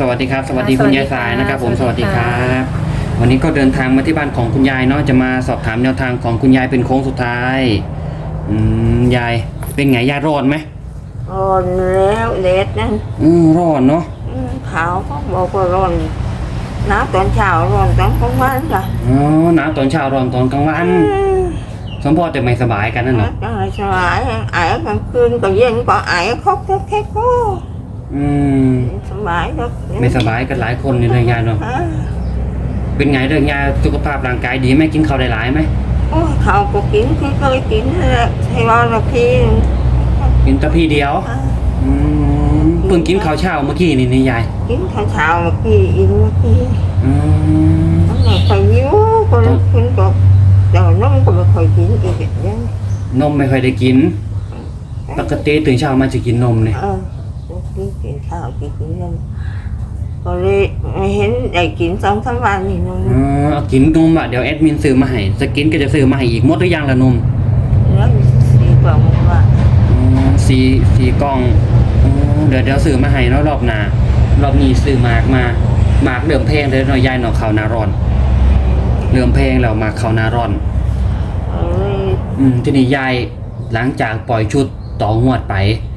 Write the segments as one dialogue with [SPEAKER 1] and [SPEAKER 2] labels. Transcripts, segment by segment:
[SPEAKER 1] สวัสดีครับ สวัสดี
[SPEAKER 2] ค่ะ
[SPEAKER 1] คุณยาย
[SPEAKER 2] สวั
[SPEAKER 1] สา
[SPEAKER 2] ส
[SPEAKER 1] ย
[SPEAKER 2] ดีค่ะ
[SPEAKER 1] นะครับ ผมส
[SPEAKER 2] สวั
[SPEAKER 1] วัส
[SPEAKER 2] สดี
[SPEAKER 1] ดีค
[SPEAKER 2] ค่ะ
[SPEAKER 1] รับ วันนี้ก็เดินทางมาที่บ้านของคุณยายเนาะจะมาสอบถามแนวทางของคุณยายเป็นโค้งสุดท้ายอืมยายเป็นไงยายร้อนไหม
[SPEAKER 2] ร้อนแล้วเด็ดนั่น
[SPEAKER 1] อืมร้อนเนาะ
[SPEAKER 2] อืมขาวก็บอกว่าร้อนหนาวตอนเช้าร้อนตอนกลางวันค่ะ
[SPEAKER 1] อ๋อหนาวตอนเช้าร้อนตอนกลางวัน
[SPEAKER 2] อืม
[SPEAKER 1] สมพอแต่ไม่สบายกันนั่นเหรอ
[SPEAKER 2] ก็สบายไอ้กลางคืนก็เย็นก็ไอ้คอกแค่ก็
[SPEAKER 1] อืม
[SPEAKER 2] ส บายแล้ว
[SPEAKER 1] ไม่สบายกันหลายคนเลยนะยายเนาะ
[SPEAKER 2] อ่า
[SPEAKER 1] เป็นไงเรื่องยายสุขภาพร่างกายดีไหมกินข้าวได้หลายไหม
[SPEAKER 2] โอ้ยเขาก็กินที่เคยกินนั่นแหละให้ว่าละพี่
[SPEAKER 1] กินแตะพี่เดียว
[SPEAKER 2] อ่า
[SPEAKER 1] อืมเพิ่งกินข้าวเช้าเมื่อกี้นี่นี่ยาย
[SPEAKER 2] กินข้าวเช้าเมื่อกี้อินเมื่อกี้
[SPEAKER 1] อืม
[SPEAKER 2] ทั้งหมดไปยิ้วก็เลยกินก็เดี๋ยวน้องก็ไม่ค่อยกินอีกอย่างนี้
[SPEAKER 1] นมไม่ค่อยได้กิน ปกติตื่นเช้ามาจะกินนมเนี่ย
[SPEAKER 2] เออ กินกินข้าวกินกินนมก็เลยไม่เห็นได้กินสองสามวันนี่นม
[SPEAKER 1] อ๋อเอากินนมอะเดี๋ยวแอดมินซื้อมาให้สกินก็จะซื้อมาให้อีกหมดหรือยังละนม
[SPEAKER 2] แล้วสีกล่องว่า
[SPEAKER 1] อ๋อสีสีกล่องอ๋อเดี๋ยวเดี๋ยวซื้อมาให้เนาะรอบหน้ารอบนี้ซื้อหมากมาหมากเริ่มแพงเลยเนาะยายเนาะข้าวหนาร้อนเริ่มแพงแล้วหมากข้าวหนาร้อน
[SPEAKER 2] เอ้ย
[SPEAKER 1] อืมทีนี้ยายหลังจากปล่อยชุดต่องวดไป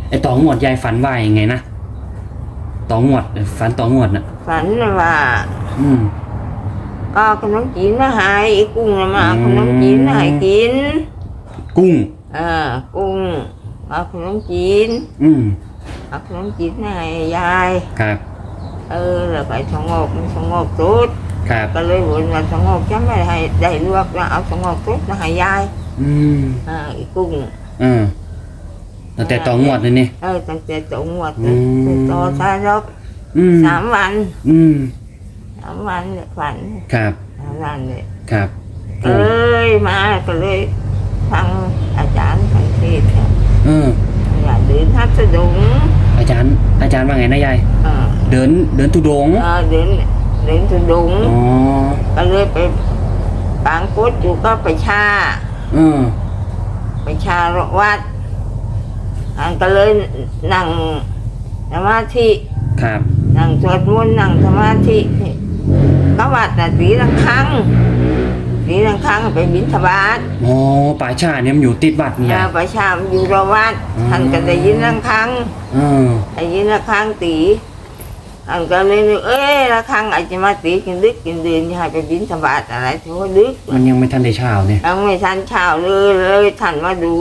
[SPEAKER 1] ไอ้ต่องวดยายฝันว่ายังไงนะ ต่องวดฝันต่องวดน่ะ
[SPEAKER 2] ฝันว่า
[SPEAKER 1] อืม
[SPEAKER 2] ก็ขนมจีนมาให้กุ้งน่ะมา
[SPEAKER 1] อืม
[SPEAKER 2] ขนมจีนมาให้กิน
[SPEAKER 1] กุ้ง
[SPEAKER 2] เอ่ากุ้งเอาขนมจีน
[SPEAKER 1] อืม
[SPEAKER 2] เอาขนมจีนมาให้ยาย
[SPEAKER 1] ครับ
[SPEAKER 2] เออแล้วไปสงบมันสงบสุด
[SPEAKER 1] ครับ
[SPEAKER 2] ก็เลยวนมาสงบจะไม่ให้ได้ลวกแล้วเอาสงบสุดมาให้ยาย
[SPEAKER 1] อืม
[SPEAKER 2] อ่าอีกุ้ง
[SPEAKER 1] อ่า ตั้งแต่ต่องวดเลยนี่
[SPEAKER 2] เออตั้งแต่ตรงหมด
[SPEAKER 1] อืม
[SPEAKER 2] ต่อชายรบ
[SPEAKER 1] อืม
[SPEAKER 2] สามวัน
[SPEAKER 1] อืม
[SPEAKER 2] สามวันเนี่ยฝัน
[SPEAKER 1] ครับ
[SPEAKER 2] สามวันเนี่ย
[SPEAKER 1] ครับ
[SPEAKER 2] ก็เลยมาก็เลยฟังอาจารย์สังเทศน์ครับ
[SPEAKER 1] เออ
[SPEAKER 2] อย่าเดินทัดสะดุง
[SPEAKER 1] อาจารย์ อาจารย์ว่าไงนะยาย
[SPEAKER 2] เออ
[SPEAKER 1] เดินเดินทุดงค์
[SPEAKER 2] เออเดินเดินสะดุง
[SPEAKER 1] อ๋อ
[SPEAKER 2] ก็เลยไปปางกุดอยู่ก็ไปชา
[SPEAKER 1] เออ
[SPEAKER 2] ไปชาวัด อันก็เลยนั่งสมาธิ
[SPEAKER 1] ครับ
[SPEAKER 2] นั่งสวดมนต์นั่งสมาธินี่ก็วัดน่ะสีละครั้งสีละครั้งไปบิณฑบาต
[SPEAKER 1] อ๋อป่าชาเนี่ยมันอยู่ติดวัดนี่ยาย
[SPEAKER 2] เราประชามอยู่รอบวัด
[SPEAKER 1] อืม
[SPEAKER 2] ท่านก็ได้ยินละครั้ง
[SPEAKER 1] เออ
[SPEAKER 2] ได้ยินละครั้งตีท่านก็เลยนึกเอ้ยละครั้งอาจจะมาตีกินดึกกินเดือนจะให้ไปบิณฑบาตอะไรถือว่าดึก
[SPEAKER 1] มันยังไม่ทันได้เช้าเนี่ย
[SPEAKER 2] ยังไม่ทันเช้าเลยเลยท่านมาดู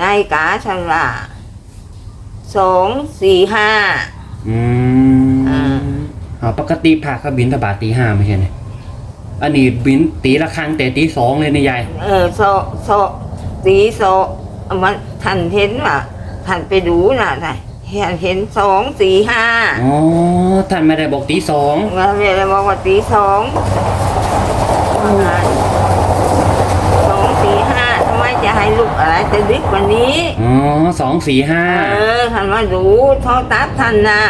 [SPEAKER 2] นายกาท่านว่าสองสี่ห้า
[SPEAKER 1] อืม
[SPEAKER 2] อ่า
[SPEAKER 1] อ๋อปกติพระเขาบินทบาทตีห้าไม่ใช่เนี่ยอันนี้บินตีละครั้งแต่ตีสองเลยนี่ยาย
[SPEAKER 2] เออโซโซตีโซมันท่านเห็นว่าท่านไปดูน่ะท่านเห็นเห็นสองสี่ห้า
[SPEAKER 1] อ๋อท่านไม่ได้บอกตีสอง
[SPEAKER 2] แล้วเวลาบอกว่าตีสองสองสี่ห้าทำไม จะให้ลูกอะไรจะดึกกว่านี้
[SPEAKER 1] อ๋อสองสี่ห้า
[SPEAKER 2] เออท่านมาดูโทอตัดท่านนะ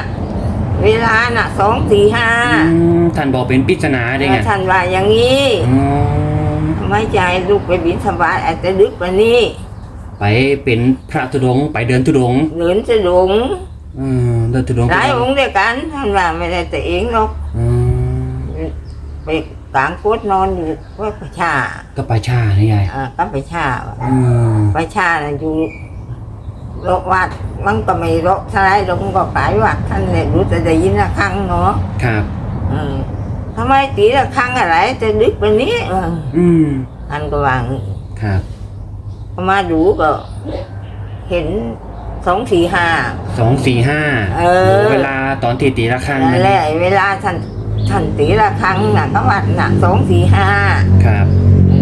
[SPEAKER 2] เวลาน่ะสองสี่ห้า
[SPEAKER 1] อืมท่านบอกเป็นปริศนาได้ไง
[SPEAKER 2] ท่านว่าอย่างนี้
[SPEAKER 1] อ๋อ
[SPEAKER 2] ทำไมจะให้ลูกไปบินสบายอาจจะดึกกว่านี้
[SPEAKER 1] ไปเป็นพระธุดงค์ไปเดินธุดงค์
[SPEAKER 2] เหลือนจะหลง
[SPEAKER 1] อืมเดินธุดงค์
[SPEAKER 2] หลายองค์เดียวกันท่านว่าไม่ได้แต่เองหรอก
[SPEAKER 1] อืม
[SPEAKER 2] ไป กลางโคตรนอนอยู่ว่าประชา
[SPEAKER 1] ก็ไปชานี่ยาย
[SPEAKER 2] อ่าก็ประชาว่ะ
[SPEAKER 1] อืม
[SPEAKER 2] ประชาน่ะอยู่โรควัดมันก็ไม่โรคทลายลงก็ขายวัดท่านเนี่ยรู้แต่ได้ยินละครั้งเนาะ
[SPEAKER 1] ครับ
[SPEAKER 2] อืมทำไมตีละครั้งอะไรจะดึกกว่านี้เออ
[SPEAKER 1] อืม
[SPEAKER 2] ท่านก็วาง
[SPEAKER 1] ครับ
[SPEAKER 2] พอมาดูก็ เห็นสองสี่ห้า
[SPEAKER 1] สองสี่ห้า
[SPEAKER 2] เออ
[SPEAKER 1] เวลาตอนที่ตีละครั้ง
[SPEAKER 2] นั่นแหละเวลาท่าน ท่านตีละครั้งน่ะก็วัดน่ะสองสี่ห้า
[SPEAKER 1] ครับ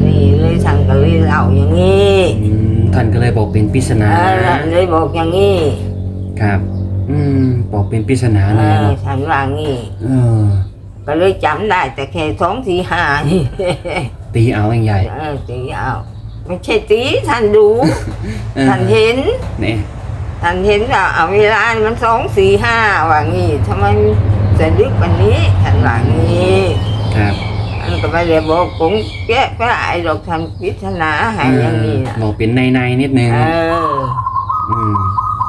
[SPEAKER 2] นี่เลยท่านก็เลยเล่าอย่างนี้
[SPEAKER 1] อืมท่านก็เลยบอกเป็นปริศนา
[SPEAKER 2] เออเลยบอกอย่างนี้
[SPEAKER 1] ครับ อืมบอกเป็นปริศนา
[SPEAKER 2] เอ
[SPEAKER 1] เลย
[SPEAKER 2] อ
[SPEAKER 1] เนาะ
[SPEAKER 2] ท่านว่างี้
[SPEAKER 1] เออ
[SPEAKER 2] ก็เลยจำได้แต่แค่สองสี่ห้านี่
[SPEAKER 1] ตีเอาเองใหญ่
[SPEAKER 2] เออตีเอาไม่ใช่ตีท่านดู
[SPEAKER 1] เออ
[SPEAKER 2] ท่านเห็น
[SPEAKER 1] เนี่ย
[SPEAKER 2] ท่านเห็นว่าเอาเวลามันสองสี่ห้าว่างี้ทำไม จะดึกกว่านี้ท่านว่างี้
[SPEAKER 1] ครับ
[SPEAKER 2] อันก็ไม่ได้บอกผมแก้ก็ไอ้ดอกทำพิจารณาให้อย่างนี้นะ
[SPEAKER 1] บอกเป็นในในๆนิดนึง
[SPEAKER 2] เออ
[SPEAKER 1] อืม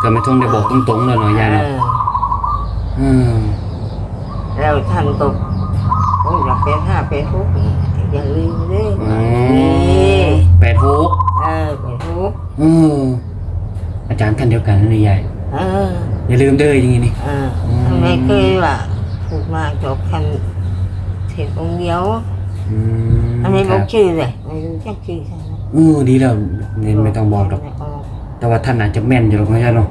[SPEAKER 1] ก็ไม่ต้องได้บอกตรงๆเลยเนาะยาย
[SPEAKER 2] เอ
[SPEAKER 1] เนาะ
[SPEAKER 2] อ
[SPEAKER 1] อืม
[SPEAKER 2] แล้วท่านก็โอ้ยอยากเป็นห้าเป็นหกอย่าลืมเด้อ
[SPEAKER 1] อ๋อ
[SPEAKER 2] นี่
[SPEAKER 1] แปดหก
[SPEAKER 2] เออเป็นหก
[SPEAKER 1] เอออาจารย์ท่านเดียวกันนี่ยาย
[SPEAKER 2] เออ
[SPEAKER 1] อย่าลืมเด้ออย่างงี้นี่
[SPEAKER 2] เออ
[SPEAKER 1] อืม
[SPEAKER 2] ทำไมเคยว่า ถูกมาจบคันเทศองค์เดียว
[SPEAKER 1] อืม
[SPEAKER 2] อันนี้
[SPEAKER 1] ค
[SPEAKER 2] บอ
[SPEAKER 1] รั
[SPEAKER 2] ก
[SPEAKER 1] บ
[SPEAKER 2] ชื่อเลยไม่รู้จักชื่อใช่ไหม
[SPEAKER 1] เออดีแล้วเน้นไม่ต้องบอกหรอก แต่ว่าท่านอาจจะแม่นอยู่หรอกไม่ใช่หรอก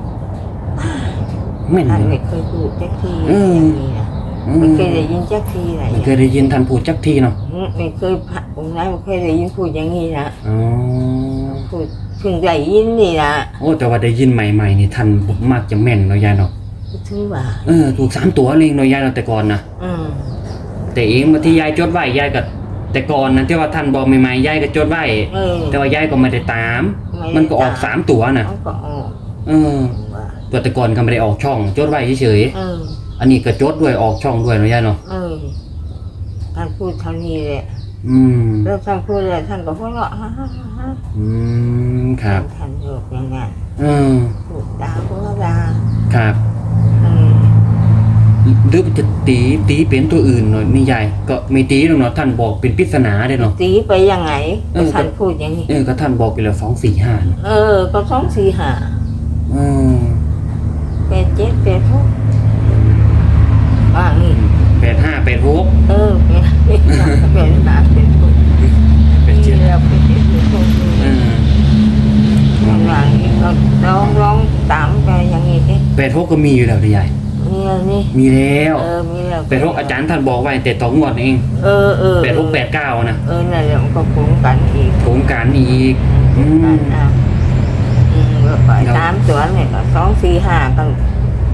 [SPEAKER 1] แม่น
[SPEAKER 2] ท่าน
[SPEAKER 1] อยู่
[SPEAKER 2] ไม่เคยพูดจักที
[SPEAKER 1] อืม
[SPEAKER 2] อย่างนี้นะ
[SPEAKER 1] อื
[SPEAKER 2] ไม่เคยได้ยินจักทีอะไร
[SPEAKER 1] ไม่เคยได้ยินท่านพูดจักทีเนาะ
[SPEAKER 2] ไม่เคยผ่านองค์นั้นไม่เคยได้ยินพูดอย่างนี้นะ
[SPEAKER 1] อ๋อ
[SPEAKER 2] พูดเพิ่งได้ยินนี่นะ
[SPEAKER 1] โอ้แต่ว่าได้ยินใหม่ๆนี่ท่านมักจะแม่นเนาะยายเนาะ
[SPEAKER 2] ถือว่า
[SPEAKER 1] เออถูกสามตัวเองเนาะยายเนาะแต่ก่อนนะ
[SPEAKER 2] อืม
[SPEAKER 1] แต่เองบางทียายจดไว้ยายก็แต่ก่อนนะที่ว่าท่านบอกใหม่ๆยายก็จดไว้
[SPEAKER 2] เออ
[SPEAKER 1] แต่ว่ายายก็ไม่ได้ตาม
[SPEAKER 2] ไได้
[SPEAKER 1] มันก็ออกสามตัวนะ
[SPEAKER 2] มันก็ออก
[SPEAKER 1] เออ
[SPEAKER 2] ว่า
[SPEAKER 1] ตัวแต่ก่อนก็ไม่ได้ออกช่อง จดไว้เฉย
[SPEAKER 2] เออ
[SPEAKER 1] ๆอันนี้ก็จดด้วยออกช่องด้วยเนาะยายเนาะ
[SPEAKER 2] เออ ท่านพูดเท่านี้แหละ
[SPEAKER 1] อืม
[SPEAKER 2] แล้วท่านพูดเลยท่านก็หัวเราะฮ่าฮ่าฮ่าฮ่า
[SPEAKER 1] อืมครับ
[SPEAKER 2] ท่านโยกอย่างนั้น
[SPEAKER 1] เออ
[SPEAKER 2] พูดด่าพูดด่า
[SPEAKER 1] ครับ
[SPEAKER 2] เออ
[SPEAKER 1] หรือจะตีตีเป็นตัวอื่นหน่อยนี่ยายก็ไม่ตีหรอกเนาะท่านบอกเป็นปริศนาเลยเนาะ
[SPEAKER 2] ตีไปยังไง
[SPEAKER 1] เออ
[SPEAKER 2] ท่านพูดอย่างนี้
[SPEAKER 1] เออก็ท่านบอกไปแล้วสองสี่ห้า
[SPEAKER 2] เออ ก็สองสี่ห้า
[SPEAKER 1] เออ
[SPEAKER 2] แปดเจ็ดแปดหกว่างี้
[SPEAKER 1] แปดห้าแปดหก
[SPEAKER 2] เออเป็นเป็นหนักเป็นหนักเป็นทุกข์
[SPEAKER 1] แปด
[SPEAKER 2] ที่
[SPEAKER 1] เจ็ด
[SPEAKER 2] เราเป็นที่ทุกข์
[SPEAKER 1] เออ
[SPEAKER 2] ข้างหลังนี่ก็ร้องร้องตามไปอย่างนี้เอ๊ะ
[SPEAKER 1] แปดหกก็มีอยู่แล้วดิยาย
[SPEAKER 2] มีอะไรนี่
[SPEAKER 1] มีแล้ว
[SPEAKER 2] เออมีแล้ว
[SPEAKER 1] แปดหกอาจารย์ท่านบอกไว้แต่ต่องวดเอง
[SPEAKER 2] เออเออ
[SPEAKER 1] แปดหกแปดเก้านะ
[SPEAKER 2] เออนั่นแหละมันก็คุ้มกันอีก
[SPEAKER 1] โครงการอีกอื
[SPEAKER 2] กั
[SPEAKER 1] ม
[SPEAKER 2] นเอาอืมแล้วไปตามตัวเนี่ยก็สองสี่ห้ากัน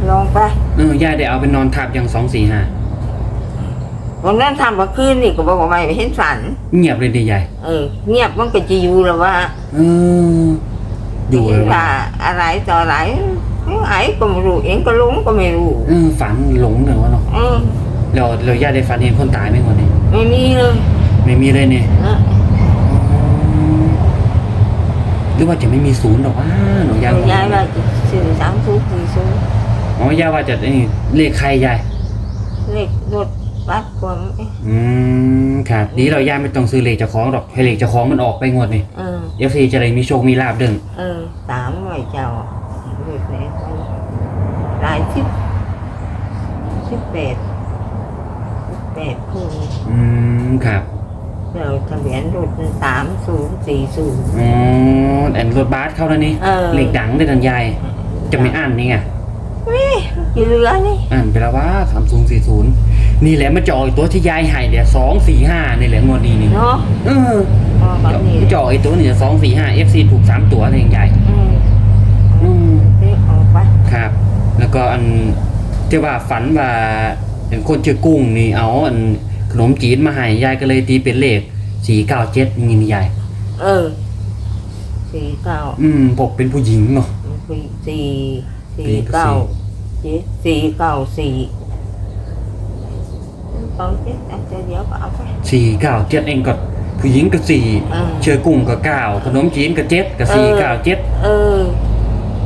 [SPEAKER 2] ลองไป
[SPEAKER 1] เออยายได้เอาไปนอนทับยังสองสี่ห้า
[SPEAKER 2] วันนั้นทำเมื่อคืนนี่ก็บอกว่าไม่เห็นฝัน
[SPEAKER 1] เงียบเลยดิยาย
[SPEAKER 2] เออ เงียบมันก็จะอยู่แล้วว่า
[SPEAKER 1] เอออยู่เลย
[SPEAKER 2] ว่า
[SPEAKER 1] ว่า
[SPEAKER 2] อะไรต่ออะไร ไอ้ก็ไม่รู้เองก็ลุงก็ไม่รู้
[SPEAKER 1] เออฝันหลงเลยวะเนาะ
[SPEAKER 2] เออ
[SPEAKER 1] เราเราญาติได้ฝันเห็นคนตายไหมคนนี้
[SPEAKER 2] ไม่มีเลย
[SPEAKER 1] ไม่มีเลยเนี่ย
[SPEAKER 2] เออ
[SPEAKER 1] หรือว่าจะไม่มีศูนย์หรอกว่าหนูยาย
[SPEAKER 2] ยายว่าจะซื้อสามศูนย์สี่ศูนย์
[SPEAKER 1] อ๋อยายว่าจะนี่เลขใครยาย
[SPEAKER 2] เลขรถบัสความเอ๊ะ
[SPEAKER 1] อืมครับดีเรายายไม่ต้องซื้อเลขเจ้าของหรอกให้เลขเจ้าของมันออกไปงวดนี่
[SPEAKER 2] เออ
[SPEAKER 1] เอฟซีจะได้มีโชคมีลาบเด้ง
[SPEAKER 2] เออสามหน่วยเจ้าเลขไหนหลายสิบสิบแปดสิบแปดคู่
[SPEAKER 1] อืมครับ
[SPEAKER 2] เราทะเบียนรถสามศูนย์สี่ศูนย์
[SPEAKER 1] อ๋อแอนรถบัสเข้าแล้วนี่
[SPEAKER 2] เออ
[SPEAKER 1] เลขดังด้วยกันยายจะไม่อ่านนี่ไง
[SPEAKER 2] กี่เรือนี่
[SPEAKER 1] อ่านไปแล้วว่าสามศูนย์สี่ศูนย์นี่แหละมาจ่อไอ้ตัวที่ยายให้เดี๋ยวสองสี่ห้านี่แหละงวดนี้นี่
[SPEAKER 2] เนาะ
[SPEAKER 1] เออ
[SPEAKER 2] พอแบบนี้
[SPEAKER 1] จ่อไอ้ตัวนี่สองสี่ห้าเอฟซีถูกสามตัวเองยาย
[SPEAKER 2] อืม
[SPEAKER 1] อืม
[SPEAKER 2] เรียกออกไป
[SPEAKER 1] ครับ แล้วก็อันที่ว่าฝันว่าเป็นคนชื่อกุ้งนี่เอาอันขนมจีนมาให้ยายก็เลยตีเป็นเลขสี่เก้าเจ็ดนี่นี่ยาย
[SPEAKER 2] เออสี่เก้า
[SPEAKER 1] อืมบอกเป็นผู้หญิงเนาะ
[SPEAKER 2] สี่สี่
[SPEAKER 1] สี่
[SPEAKER 2] สี่
[SPEAKER 1] ก็
[SPEAKER 2] เก้า
[SPEAKER 1] สี่
[SPEAKER 2] เจ็ดสี่เก้าสี่เก้าเจ็ดอาจจะเดี๋ยวก็เอาไป
[SPEAKER 1] สี่เก้าเจ็ดเองก็ผู้หญิงก็สี่
[SPEAKER 2] เออ
[SPEAKER 1] เชื่อกุ้งก็เก้าขนมจีนก็เจ็ดก็สี่เก้าเจ็ด
[SPEAKER 2] เออ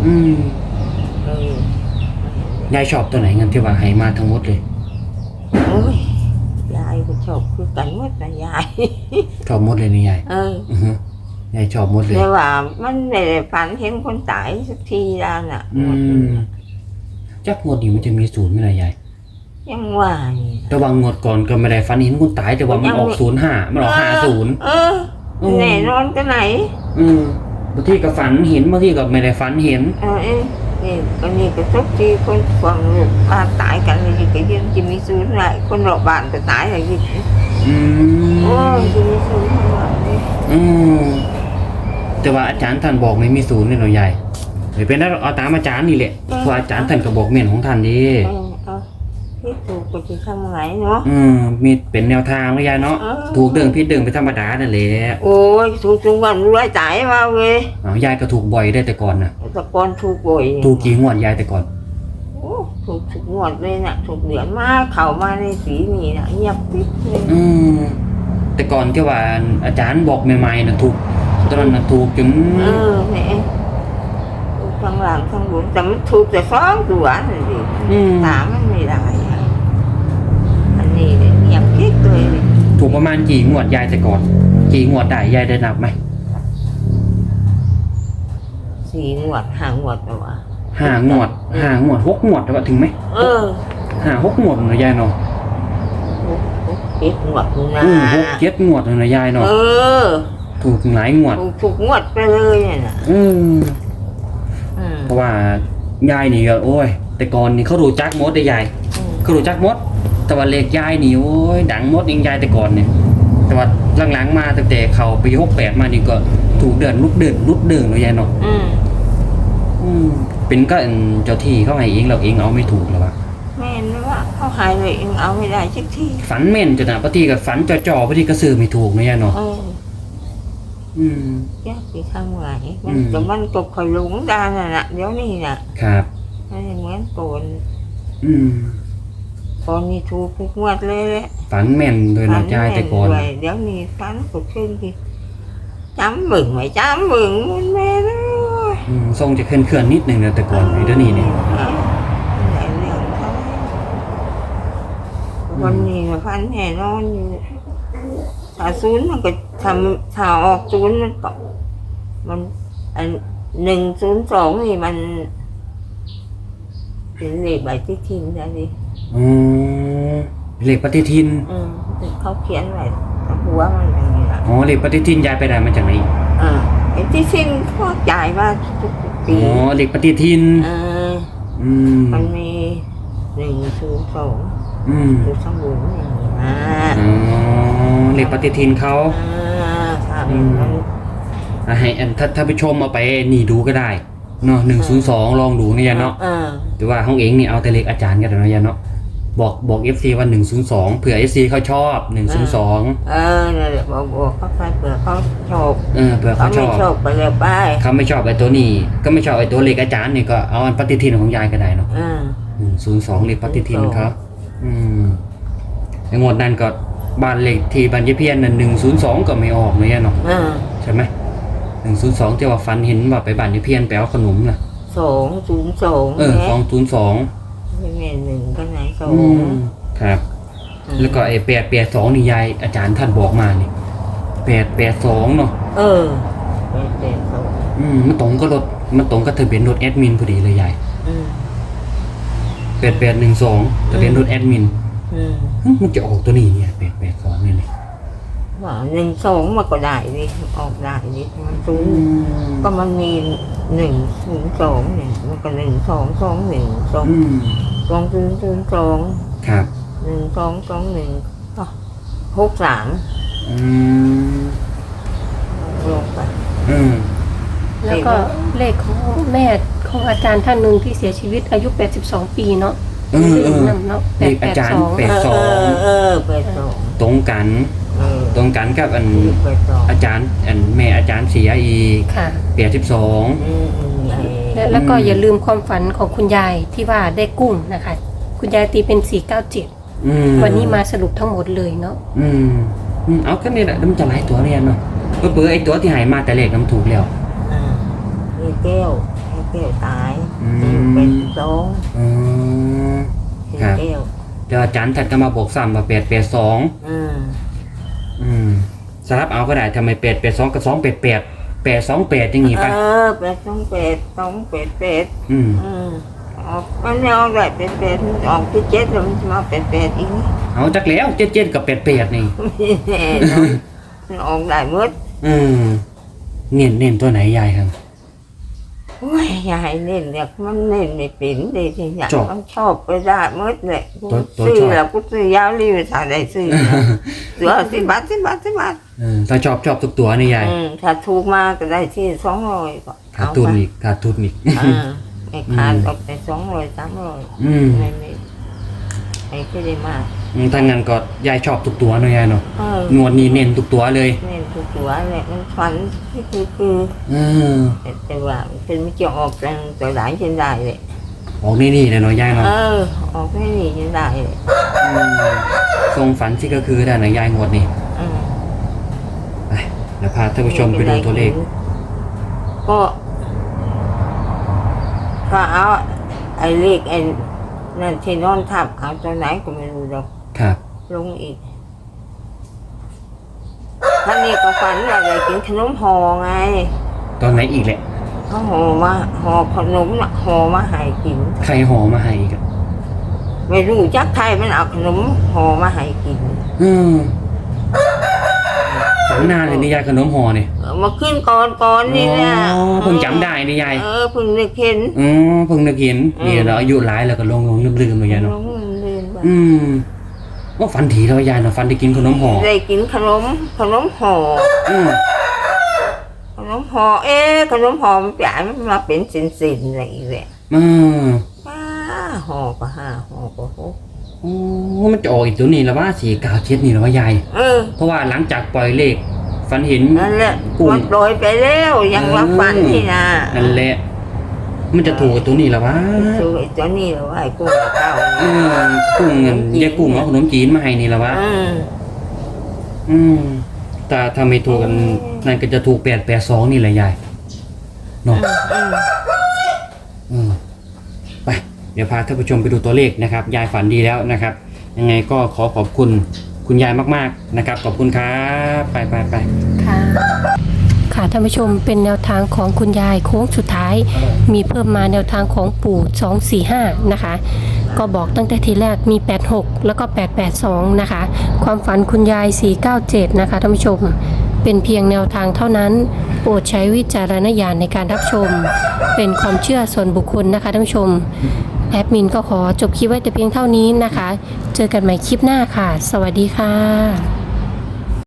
[SPEAKER 1] อืม
[SPEAKER 2] เออ ยา
[SPEAKER 1] ยชอบตัวไหนกันที่ว่าให้มาทั้งหมดเลย
[SPEAKER 2] โอ้ยยายก็ชอบคือกันหมดนะยาย
[SPEAKER 1] ชอบหมดเลยนี่ยาย
[SPEAKER 2] เออ
[SPEAKER 1] อือฮึยายชอบหมดเลย
[SPEAKER 2] แต่ว่ามันไม่ได้ฝันเห็นคนตายสักทีแล้วน่ะ
[SPEAKER 1] อืมจักงวดนี้มันจะมีศูนย์ไหมล่ะยาย
[SPEAKER 2] ยังว่านี่
[SPEAKER 1] แต่ว่างวดก่อนก็ไม่ได้ฟันเห็นคนตายแต่ว่ามันออกศูนย์ห้ามันออกห้าศูนย์
[SPEAKER 2] เออ แน่นอนกันไหน
[SPEAKER 1] อืมบางทีก็ฝันเห็นบางทีก็ไม่ได้ฝันเห็น
[SPEAKER 2] เออเอ้ย นี่ก็นี่ก็ทุกทีคนความลูกบ้านตายกันเลยก็ยังจะมีศูนย์ไรคนรอบบ้านก็ตายอะไรอย่างนี้
[SPEAKER 1] อืม
[SPEAKER 2] โอ้ยจะมีศูนย์ทั้งหมดเลย
[SPEAKER 1] อืมแต่ว่าอาจารย์ท่านบอกไม่มีศูนย์นี่หน่อยใหญ่หรือเป็นได้เอาตามอาจารย์นี่แหละเพราะอาจารย์ท่านก็บอกเม่นของท่านดี
[SPEAKER 2] เออเอาที่ถู กก็จะทำไงเนาะ
[SPEAKER 1] อืมมีเป็นแนวทางนะยายเนาะ
[SPEAKER 2] เออ
[SPEAKER 1] ถูกเดิงพิดเดิงไปธรรมดานั่นแหละ
[SPEAKER 2] โอ้ยถูกทุกวันรวยตายมาเว้ย
[SPEAKER 1] เอายายก็ถูกบ่อยได้แต่ก่อนนะ
[SPEAKER 2] แตะกอนถูกบ่อย
[SPEAKER 1] ถูกกี่งวดยายแต่ก่อน
[SPEAKER 2] โอ้ถูกทุกงวดเลยน่ะถูกเดือนมาเข้ามาในสีนี่น่ะเงียบปิ๊บเลย
[SPEAKER 1] อืมแต่ก่อนที่ว่าอาจารย์บอกใหม่ๆนะถูกตอนนั้นนะถูกจน
[SPEAKER 2] เออแหม่ถูกข้างหลังข้างบนแต่มันถูกแต่สองตัวนี่ดิ
[SPEAKER 1] อืม
[SPEAKER 2] สามมันไม่ได้อะ นี่เลยเงียบกิ๊กเลยนี่
[SPEAKER 1] ถูกประมาณกี่งวดยายแต่ก่อน กี่งวดได้ยายได้นับไหม
[SPEAKER 2] สี่งวดห้างวดแล้ววะ
[SPEAKER 1] ห้างวดห้างวดหกงวดแล้วก็ถึงไหม
[SPEAKER 2] เออ
[SPEAKER 1] ห้าหกงวดเลยยายเนาะ
[SPEAKER 2] หกหกเจ็ดงวดนะ
[SPEAKER 1] อืมหกเจ็ดงวดเลยยายเนาะ
[SPEAKER 2] เออ
[SPEAKER 1] ถูกหลายงวด
[SPEAKER 2] ถูกถูกงวดไปเลยเนี่ยนะ
[SPEAKER 1] อืม
[SPEAKER 2] อืม
[SPEAKER 1] เพราะว่ายายนี่ก็โอ้ย แต่ก่อนนี่เขารู้จักมดได้ยาย
[SPEAKER 2] อืม
[SPEAKER 1] เขารู้จักมด แต่ว่าเลขยายนี่โอ้ยดังมดยิงยายแต่ก่อนเนี่ย แต่ว่าหลังๆมาตั้งแต่เขาปีหกแปดมานี่ก็ถูกเดินลุกเดินลุกเดินเลยยายเนาะ
[SPEAKER 2] อืม
[SPEAKER 1] อืมเป็นก็อันเจ้าที่เขาให้เองเราเองเอาไม่ถูกหรอวะ
[SPEAKER 2] แม่นว่าเขาหายเลยเองเอาไม่ได้สักที
[SPEAKER 1] ฝันแม่นจะนะปฏิกับฝันจ่อๆปฏิก็ซื้อไม่ถูกนะยายเนาะ
[SPEAKER 2] เออ
[SPEAKER 1] อืม
[SPEAKER 2] ยากไปทำไงมัน
[SPEAKER 1] อืม
[SPEAKER 2] แต่มันตกขลุงดานน่ะนะเดี๋ยวนี้น่ะ
[SPEAKER 1] ครับ
[SPEAKER 2] ไม่ได้เหมือนโกน
[SPEAKER 1] อืม
[SPEAKER 2] ตอนนี้ถูกทุกงวดเลยแหละ
[SPEAKER 1] ฝันแม่นเลยเนาะยายแต่ก่อน
[SPEAKER 2] ด้วยเดี๋ยวนี้ฟันกดขึ้นที่จำบึงไหมจำบึงมันแม่เลย
[SPEAKER 1] อืมทรงจะเคลื่อนๆนิดหนึ่งเลยแต่ก่อนไอ้เดี๋ยวนี้เนี่ย
[SPEAKER 2] หลายเรื่องเขาวันนี้น่ะฟันแน่นอนอยู่ถ้าศูนย์มันก็ทำถ้าออกศูนย์มันก็มันอันหนึ่งศูนย์สองนี่มันเป็นเลขใบที่ทิ้งได้ดิ
[SPEAKER 1] อืมเลขปฏิทิน
[SPEAKER 2] อืมเขาเขียนไว้หัวมันอย่างนี้ละ
[SPEAKER 1] อ๋อเลขปฏิทินยายไปได้มาจากไหน
[SPEAKER 2] อ่าไอ้ที่ทิ้งเขาจ่ายมาทุกๆปี
[SPEAKER 1] อ๋อเลขปฏิทิน
[SPEAKER 2] เออ
[SPEAKER 1] อืม
[SPEAKER 2] มันมีหนึ่งศูนย์สอง
[SPEAKER 1] อืม
[SPEAKER 2] อยู่ข้างบนอย่างนี้นะ
[SPEAKER 1] อ๋อเลขปฏิทินเขา
[SPEAKER 2] อ่าถ้าเป็นมัน
[SPEAKER 1] อะให้อันถ้าถ้าไปชมเอาไปนี่ดูก็ได้เนาะหนึ่งศูนย์สองลองดูนะยายเนาะ
[SPEAKER 2] เออ
[SPEAKER 1] แต่ว่าห้องเองนี่เอาแต่เลขอาจารย์กันนะยายเนาะ บอกบอกเอฟซีว่าหนึ่งศูนย์สองเผื่อเอฟซีเขาชอบหนึ่งศูนย์สอง
[SPEAKER 2] เออนั่นแหละบอกบอกเขาไปเผื่อเขาชอบ
[SPEAKER 1] เออเผื่อ
[SPEAKER 2] เขา
[SPEAKER 1] เขาช
[SPEAKER 2] ไม่
[SPEAKER 1] อบ
[SPEAKER 2] ชอบไปเลยไป
[SPEAKER 1] เขาไม่ชอบไอ้ตัวนี้ ก็ไม่ชอบไอ้ตัวเลขอาจารย์นี่ก็เอาอันปฏิทินของยายก็ได้เนาะ
[SPEAKER 2] อ่า
[SPEAKER 1] ศูนย์สองเลขปฏิทินครับ อืมงวดนั้นก็บ้านเลขที่บ้านยายเพียนนั่นหนึ่งศูนย์สองก็ไม่ออกเลยอะเนาะ
[SPEAKER 2] อ่า
[SPEAKER 1] ใช่ไหมหนึ่งศูนย์สองที่ว่าฟันเห็นว่าไปบ้านยายเพียนไปเอาขนมน่ะ
[SPEAKER 2] สองศูนย์สอง
[SPEAKER 1] เออสองศูนย์สอง
[SPEAKER 2] ไม่แม่นหนึ่งก็ไหนสอ
[SPEAKER 1] อื
[SPEAKER 2] ง
[SPEAKER 1] มครับ แล้วก็ไอ้แปดแปดสองนี่ยายอาจารย์ท่านบอกมานี่แปดแปดสองเนาะ
[SPEAKER 2] เออแปดแปดสอง
[SPEAKER 1] อืมมันตรงก็รถมันตรงกับทะเบียนรถแอดมินพอดีเลยยาย
[SPEAKER 2] อืม
[SPEAKER 1] แปดแปดหนึ่งสองทะเบียนรถแอดมิน
[SPEAKER 2] อืม
[SPEAKER 1] หึมันจะออกตัวนี้เนี่ยแปดแปดสองเนี่ยนี่
[SPEAKER 2] ว่าหนึ่งสองมันก็ได้ดิออกได้ดิมันศูนย์ก็มันมีหนึ่งศูนย์สองเนี่ยมันก็หนึ่งสองสองหนึ่งสอง
[SPEAKER 1] อืม
[SPEAKER 2] สองศูนย์ศูนย์สอง
[SPEAKER 1] ครับ
[SPEAKER 2] หนึ่งสองสองหนึ่งก็หกสาม
[SPEAKER 1] อืม
[SPEAKER 2] ลงไป
[SPEAKER 1] อืม
[SPEAKER 3] แล้วก็เลขของแม่ของอาจารย์ท่านหนึ่งที่เสียชีวิตอายุ 82 ปีเนาะ
[SPEAKER 1] เออเออ
[SPEAKER 3] นำเนาะ
[SPEAKER 1] เลขอาจารย์แปด
[SPEAKER 3] 882
[SPEAKER 1] สอง
[SPEAKER 2] เออเออแปดสอง
[SPEAKER 1] ตรงกัน
[SPEAKER 2] เออ
[SPEAKER 1] ตรงกันกับอัน
[SPEAKER 2] แปดสอง
[SPEAKER 1] อาจารย์อันแม่อาจารย์เสียอีก
[SPEAKER 3] ค่ะ
[SPEAKER 1] แปดสิบสอง
[SPEAKER 2] อืมอืมไอ้
[SPEAKER 3] และแล้วก็
[SPEAKER 1] อืม
[SPEAKER 3] อย่าลืมความฝันของคุณยายที่ว่าได้กุ้งนะคะ คุณยายตีเป็น 497
[SPEAKER 1] อืม
[SPEAKER 3] วันนี้มาสรุปทั้งหมดเลยเนาะ
[SPEAKER 1] อืมอืมเอาก็นี่แหละแล้วมันจะหลายตัวเรียนเนาะเปื่อๆไอ้ตัวที่หายมาแต่เลขน้ำถูกแล้ว
[SPEAKER 2] อ่ามีแก้วมีแก้วตาย
[SPEAKER 1] อืม
[SPEAKER 2] เป็นสอง
[SPEAKER 1] อืม
[SPEAKER 2] มี
[SPEAKER 1] ครับ
[SPEAKER 2] แก้ว
[SPEAKER 1] เดี๋ยวอาจารย์ทัดก็มาบอกซ้ำว่าแปดแปดสอง
[SPEAKER 2] อืม
[SPEAKER 1] อืมสลับเอาก็ได้ทำไมแปดแปดสองกับสองแปดแปด แปดสองแปดอย่างงี้
[SPEAKER 2] เอ
[SPEAKER 1] ป่ะ
[SPEAKER 2] อแปดสองแปดสองแปดแปด
[SPEAKER 1] อืม
[SPEAKER 2] อืมออกมันไม่ออกได้เป็นแปดมันออกที่เจ็ดแล้วมันจะมาเป็นแปดอีก
[SPEAKER 1] เอาจักแล้วเจ็ดเจ็ดกับแปดแปดนี่
[SPEAKER 2] ไม่แน่นอนมันออกได้หมด
[SPEAKER 1] อืมเน้นเน้นตัวไหนยายครับ
[SPEAKER 2] โอ้ยยายเน้นเนี่ยมันเน้นไม่เป็นเลยที่อยาก
[SPEAKER 1] ชอบ
[SPEAKER 2] มันชอบไปได้หมดเลยกู
[SPEAKER 1] ตัวตัว
[SPEAKER 2] ซื้อ
[SPEAKER 1] ชอบ
[SPEAKER 2] แล้วกูซื้อยาวรีบทางได้ซื้อนะเสือสิบบาทสิบบาทสิบบาท
[SPEAKER 1] เออถ้าชอบชอบทุกตัวนี่ยาย
[SPEAKER 2] อืมถ้าถูกมาก็ได้ที่สองร้อยก็
[SPEAKER 1] ขาด
[SPEAKER 2] เอา
[SPEAKER 1] ทุน
[SPEAKER 2] ไป
[SPEAKER 1] อีกขาดทุนอีก
[SPEAKER 2] อ่าไม่ขาด
[SPEAKER 1] อืม
[SPEAKER 2] ออกไปสองร้อยสามร้อย
[SPEAKER 1] อืม
[SPEAKER 2] ไม่ไม่ไม่ค่อยได้มาก
[SPEAKER 1] อืมถ้างั้นก็ยายชอบทุกตัวเนอะยายเนาะ
[SPEAKER 2] เออน
[SPEAKER 1] วดนี้เน้นทุกตัวเลย
[SPEAKER 2] เน้นถูกตัวเลยมันฝันที่คือคือ
[SPEAKER 1] เออ
[SPEAKER 2] แต่แต่ว่ามันเป็นไม่จะออกแรงตัวหลายเช่นได้เลย
[SPEAKER 1] ออกนี่นี่เลยเนาะยายเนาะ
[SPEAKER 2] เออ ออกไม่หนียังได้เลย
[SPEAKER 1] มทรงฝันที่ก็คือได้นะยายงวดนี่
[SPEAKER 2] อืม
[SPEAKER 1] ไปเดี๋ยวพาท่านผู้ชมไปดูตัวเลข
[SPEAKER 2] ก็ก็เอาไอ้เลขไอ้นั่นที่นอนทับเอาตัวไหนก็ไม่รู้หรอก
[SPEAKER 1] ครับ
[SPEAKER 2] ลงอีกท่านนี้ก็ฝันว่าได้กินขนมห่อไง
[SPEAKER 1] ตอนไหนอีกแหละ
[SPEAKER 2] เขาห่อมาห่อขนมน่ะห่อมาให้กิน
[SPEAKER 1] ใครห่อมาให้อีกัน
[SPEAKER 2] ไม่รู้จักใครมันเอาขนมห่อมาให้กิน
[SPEAKER 1] อืมฝันนานเลยนี่ยายขนมห่อเนี่ย
[SPEAKER 2] เอามาขึ้นก่อนก่อนนี่นะ
[SPEAKER 1] อ๋อเพิ่งจำได้นี่ยาย
[SPEAKER 2] เออเพิ่งนึกเห็น
[SPEAKER 1] อ๋อเพิ่งนึกเห็น
[SPEAKER 2] อืม
[SPEAKER 1] นี่เราอายุหลายแล้วก็ลงลงลืมๆเลยยายเนาะ
[SPEAKER 2] ลงเรียนไป
[SPEAKER 1] อืม ว่าฝันถีแล้วยายเนาะฝันได้กินขนมห่อ
[SPEAKER 2] ได้กินขนมขนมห่อ
[SPEAKER 1] อืม
[SPEAKER 2] ขนมห่อเอ๊ะขนมห่อมันจ่ายมันมาเป็นสินๆอะไรอีกแหละ
[SPEAKER 1] อืม
[SPEAKER 2] ห้าห่อก็ห้าห่อก็หก
[SPEAKER 1] โอ้มันจะออกอีกตัวนี้แล้วว่าสี่เก้าเจ็ดนี่แล้วว่ายาย
[SPEAKER 2] เออ
[SPEAKER 1] เพราะว่าหลังจากปล่อยเลขฝันเห็น
[SPEAKER 2] นั่นแหละ
[SPEAKER 1] กุ้ง
[SPEAKER 2] มันปล่อยไปแล้วยังรับฝันนี่นะ
[SPEAKER 1] นั่นแหละ มันจะถูกกับตัวนี้แล้ววะ
[SPEAKER 2] คือไอ้ตัวนี้เหรอว่าไอ้กุ้งกับเต้า
[SPEAKER 1] อืมกุ้งเงินยายกุ้งเอาขนมจีนมาให้นี่แล้ววะ
[SPEAKER 2] อืม
[SPEAKER 1] อืมแต่ถ้าไม่ถูกกันนั่นก็จะถูกแปดแปดสองนี่แหละยายเนาะ
[SPEAKER 2] อืม
[SPEAKER 1] อืมไปเดี๋ยวพาท่านผู้ชมไปดูตัวเลขนะครับ ยายฝันดีแล้วนะครับ ยังไงก็ขอขอบคุณคุณยายมากๆนะครับ ขอบคุณครับ ไปไปไป
[SPEAKER 3] ค่ะ ค่ะท่านผู้ชมเป็นแนวทางของคุณยายโค้งสุดท้าย มีเพิ่มมาแนวทางของปู่ 245 นะคะ ก็บอกตั้งแต่ทีแรกมี 86 แล้วก็ 882 นะคะ ความฝันคุณยาย 497 นะคะท่านผู้ชมเป็นเพียงแนวทางเท่านั้น โปรดใช้วิจารณญาณในการรับชม เป็นความเชื่อส่วนบุคคลนะคะท่านผู้ชม แอดมินก็ขอจบคลิปไว้แต่เพียงเท่านี้นะคะ เจอกันใหม่คลิปหน้าค่ะ สวัสดีค่ะ